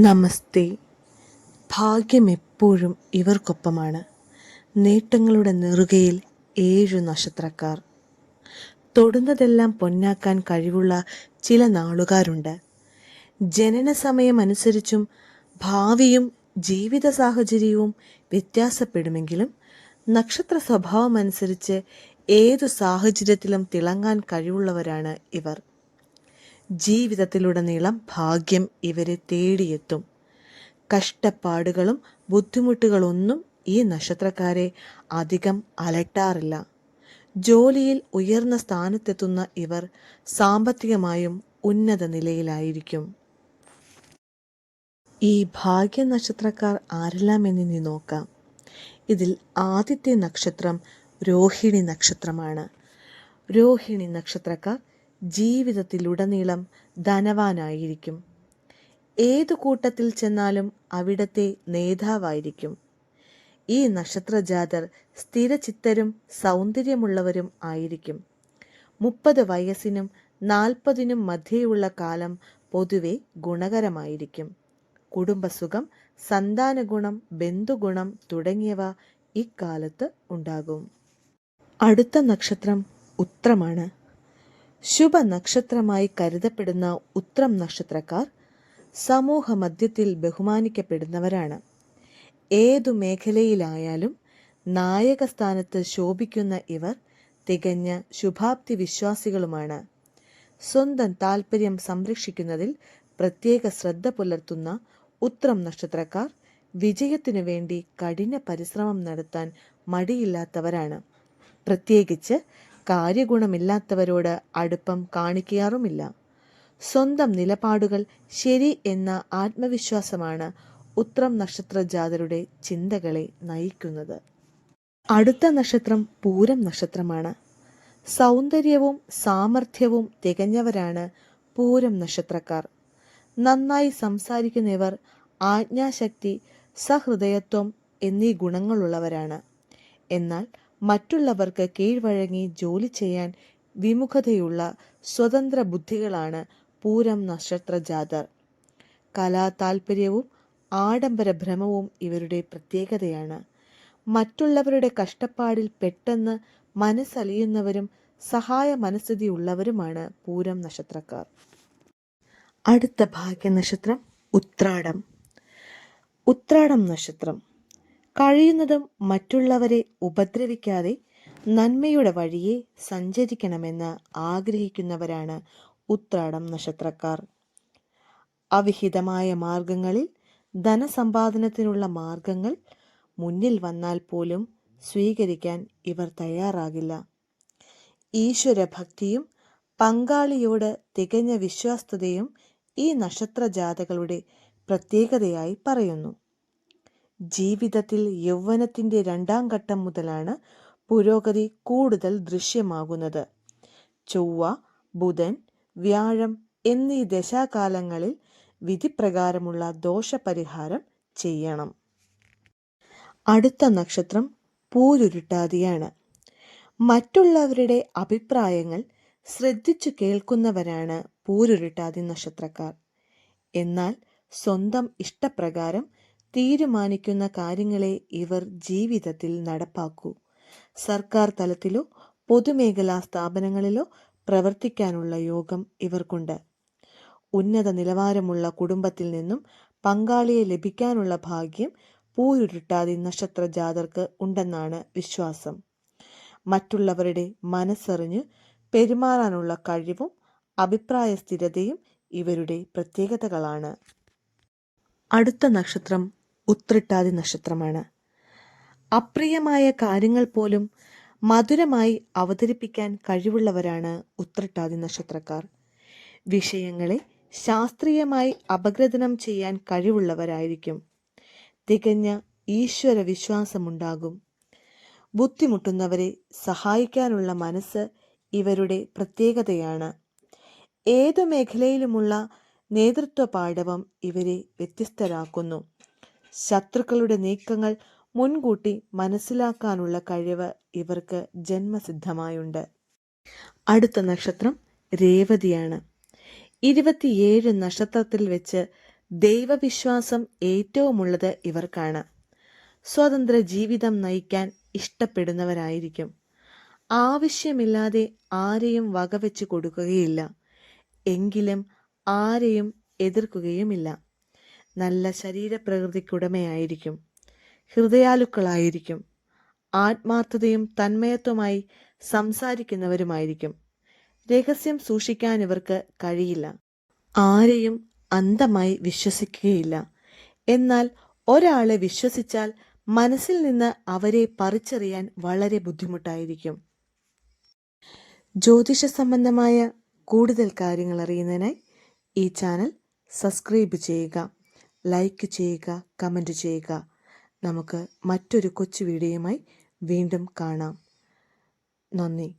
നമസ്തേ. ഭാഗ്യം എപ്പോഴും ഇവർക്കൊപ്പമാണ്. നേട്ടങ്ങളുടെ നെറുകയിൽ ഏഴു നക്ഷത്രക്കാർ. തൊടുന്നതെല്ലാം പൊന്നാക്കാൻ കഴിവുള്ള ചില നാളുകാരുണ്ട്. ജനന സമയമനുസരിച്ചും ഭാവിയും ജീവിത സാഹചര്യവും വ്യത്യാസപ്പെടുമെങ്കിലും നക്ഷത്ര സ്വഭാവമനുസരിച്ച് ഏതു സാഹചര്യത്തിലും തിളങ്ങാൻ കഴിവുള്ളവരാണ് ഇവർ. ജീവിതത്തിലുടനീളം ഭാഗ്യം ഇവരെ തേടിയെത്തും. കഷ്ടപ്പാടുകളും ബുദ്ധിമുട്ടുകളൊന്നും ഈ നക്ഷത്രക്കാരെ അധികം അലട്ടാറില്ല. ജോലിയിൽ ഉയർന്ന സ്ഥാനത്തെത്തുന്ന ഇവർ സാമ്പത്തികമായും ഉന്നത നിലയിലായിരിക്കും. ഈ ഭാഗ്യ നക്ഷത്രക്കാർ ആരെല്ലാം എന്നിനി നോക്കാം. ഇതിൽ ആദ്യത്തെ നക്ഷത്രം രോഹിണി നക്ഷത്രമാണ്. രോഹിണി നക്ഷത്രക്കാർ ജീവിതത്തിലുടനീളം ധനവാനായിരിക്കും. ഏതു കൂട്ടത്തിൽ ചെന്നാലും അവിടത്തെ നേതാവായിരിക്കും. ഈ നക്ഷത്രജാതർ സ്ഥിരചിത്തരും സൗന്ദര്യമുള്ളവരും ആയിരിക്കും. മുപ്പത് വയസ്സിനും നാൽപ്പതിനും മധ്യയുള്ള കാലം പൊതുവെ ഗുണകരമായിരിക്കും. കുടുംബസുഖം സന്താനഗുണം ബന്ധുഗുണം തുടങ്ങിയവ ഇക്കാലത്ത് ഉണ്ടാകും. അടുത്ത നക്ഷത്രം ഉത്രമാണ്. ശുഭനക്ഷത്രമായി കരുതപ്പെടുന്ന ഉത്രം നക്ഷത്രക്കാർ സമൂഹ മധ്യത്തിൽ ബഹുമാനിക്കപ്പെടുന്നവരാണ്. ഏതു മേഖലയിലായാലും നായക സ്ഥാനത്ത് ശോഭിക്കുന്ന ഇവർ തികഞ്ഞ ശുഭാപ്തി വിശ്വാസികളുമാണ് സ്വന്തം താൽപ്പര്യം സംരക്ഷിക്കുന്നതിൽ പ്രത്യേക ശ്രദ്ധ പുലർത്തുന്ന ഉത്രം നക്ഷത്രക്കാർ വിജയത്തിനു വേണ്ടി കഠിന പരിശ്രമം നടത്താൻ മടിയില്ലാത്തവരാണ്. പ്രത്യേകിച്ച് കാര്യഗുണമില്ലാത്തവരോട് അടുപ്പം കാണിക്കാറുമില്ല. സ്വന്തം നിലപാടുകൾ ശരി എന്ന ആത്മവിശ്വാസമാണ് ഉത്രം നക്ഷത്ര ജാതരുടെ ചിന്തകളെ നയിക്കുന്നത്. അടുത്ത നക്ഷത്രം പൂരം നക്ഷത്രമാണ്. സൗന്ദര്യവും സാമർഥ്യവും തികഞ്ഞവരാണ് പൂരം നക്ഷത്രക്കാർ. നന്നായി സംസാരിക്കുന്നവർ ആജ്ഞാശക്തി സഹൃദയത്വം എന്നീ ഗുണങ്ങളുള്ളവരാണ്. എന്നാൽ മറ്റുള്ളവർക്ക് കീഴ്വഴങ്ങി ജോലി ചെയ്യാൻ വിമുഖതയുള്ള സ്വതന്ത്ര ബുദ്ധികളാണ് പൂരം നക്ഷത്ര ജാതർ. കലാ താൽപ്പര്യവും ആഡംബര ഭ്രമവും ഇവരുടെ പ്രത്യേകതയാണ്. മറ്റുള്ളവരുടെ കഷ്ടപ്പാടിൽ പെട്ടെന്ന് മനസ്സലിയുന്നവരും സഹായ മനസ്ഥിതി ഉള്ളവരുമാണ് പൂരം നക്ഷത്രക്കാർ. അടുത്ത ഭാഗ്യ നക്ഷത്രം ഉത്രാടം. ഉത്രാടം നക്ഷത്രം കഴിയുന്നതും മറ്റുള്ളവരെ ഉപദ്രവിക്കാതെ നന്മയുടെ വഴിയെ സഞ്ചരിക്കണമെന്ന് ആഗ്രഹിക്കുന്നവരാണ് ഉത്രാടം നക്ഷത്രക്കാർ. അവിഹിതമായ മാർഗങ്ങളിൽ ധനസമ്പാദനത്തിനുള്ള മാർഗങ്ങൾ മുന്നിൽ വന്നാൽ പോലും സ്വീകരിക്കാൻ ഇവർ തയ്യാറാകില്ല. ഈശ്വരഭക്തിയും പങ്കാളിയോട് തികഞ്ഞ വിശ്വാസ്തയും ഈ നക്ഷത്രജാതകളുടെ പ്രത്യേകതയായി പറയുന്നു. ജീവിതത്തിൽ യൗവനത്തിന്റെ രണ്ടാം ഘട്ടം മുതലാണ് പുരോഗതി കൂടുതൽ ദൃശ്യമാകുന്നത്. ചൊവ്വ ബുധൻ വ്യാഴം എന്നീ ദശാകാലങ്ങളിൽ വിധിപ്രകാരമുള്ള ദോഷപരിഹാരം ചെയ്യണം. അടുത്ത നക്ഷത്രം പൂരുരുട്ടാതിയാണ്. മറ്റുള്ളവരുടെ അഭിപ്രായങ്ങൾ ശ്രദ്ധിച്ചു കേൾക്കുന്നവരാണ് പൂരുരുട്ടാതി നക്ഷത്രക്കാർ. എന്നാൽ സ്വന്തം ഇഷ്ടപ്രകാരം തീരുമാനിക്കുന്ന കാര്യങ്ങളെ ഇവർ ജീവിതത്തിൽ നടപ്പാക്കൂ. സർക്കാർ തലത്തിലോ പൊതുമേഖലാ സ്ഥാപനങ്ങളിലോ പ്രവർത്തിക്കാനുള്ള യോഗം ഇവർക്കുണ്ട്. ഉന്നത നിലവാരമുള്ള കുടുംബത്തിൽ നിന്നും പങ്കാളിയെ ലഭിക്കാനുള്ള ഭാഗ്യം പൂരുരുട്ടാതി നക്ഷത്ര ജാതർക്ക് ഉണ്ടെന്നാണ് വിശ്വാസം. മറ്റുള്ളവരുടെ മനസ്സറിഞ്ഞ് പെരുമാറാനുള്ള കഴിവും അഭിപ്രായ സ്ഥിരതയും ഇവരുടെ പ്രത്യേകതകളാണ്. അടുത്ത നക്ഷത്രം ഉത്രട്ടാതി നക്ഷത്രമാണ്. അപ്രിയമായ കാര്യങ്ങൾ പോലും മധുരമായി അവതരിപ്പിക്കാൻ കഴിവുള്ളവരാണ് ഉത്രട്ടാതി നക്ഷത്രക്കാർ. വിഷയങ്ങളെ ശാസ്ത്രീയമായി അപഗ്രഥനം ചെയ്യാൻ കഴിവുള്ളവരായിരിക്കും. തികഞ്ഞ ഈശ്വര വിശ്വാസമുണ്ടാകും. ബുദ്ധിമുട്ടുന്നവരെ സഹായിക്കാനുള്ള മനസ്സ് ഇവരുടെ പ്രത്യേകതയാണ്. ഏതു മേഖലയിലുമുള്ള നേതൃത്വ പാഠവം ഇവരെ വ്യത്യസ്തരാക്കുന്നു. ശത്രുക്കളുടെ നീക്കങ്ങൾ മുൻകൂട്ടി മനസ്സിലാക്കാനുള്ള കഴിവ് ഇവർക്ക് ജന്മസിദ്ധമായുണ്ട്. അടുത്ത നക്ഷത്രം രേവതിയാണ്. ഇരുപത്തിയേഴ് നക്ഷത്രത്തിൽ വെച്ച് ദൈവവിശ്വാസം ഏറ്റവുമുള്ളത് ഇവർക്കാണ്. സ്വതന്ത്ര ജീവിതം നയിക്കാൻ ഇഷ്ടപ്പെടുന്നവരായിരിക്കും. ആവശ്യമില്ലാതെ ആരെയും വകവെച്ച് കൊടുക്കുകയില്ല. എങ്കിലും ആരെയും എതിർക്കുകയുമില്ല. നല്ല ശരീരപ്രകൃതിക്കുടമയായിരിക്കും. ഹൃദയാലുക്കളായിരിക്കും. ആത്മാർത്ഥതയും തന്മയത്വമായി സംസാരിക്കുന്നവരുമായിരിക്കും. രഹസ്യം സൂക്ഷിക്കാൻ ഇവർക്ക് കഴിയില്ല. ആരെയും അന്ധമായി വിശ്വസിക്കുകയില്ല. എന്നാൽ ഒരാളെ വിശ്വസിച്ചാൽ മനസ്സിൽ നിന്ന് അവരെ പറിച്ചറിയാൻ വളരെ ബുദ്ധിമുട്ടായിരിക്കും. ജ്യോതിഷ സംബന്ധമായ കൂടുതൽ കാര്യങ്ങൾ അറിയുന്നതിനായി ഈ ചാനൽ സബ്സ്ക്രൈബ് ചെയ്യുക. ലൈക്ക് ചെയ്യുക കമന്റ് ചെയ്യുക. നമുക്ക് മറ്റൊരു കൊച്ചു വീഡിയോയുമായി വീണ്ടും കാണാം. നന്ദി.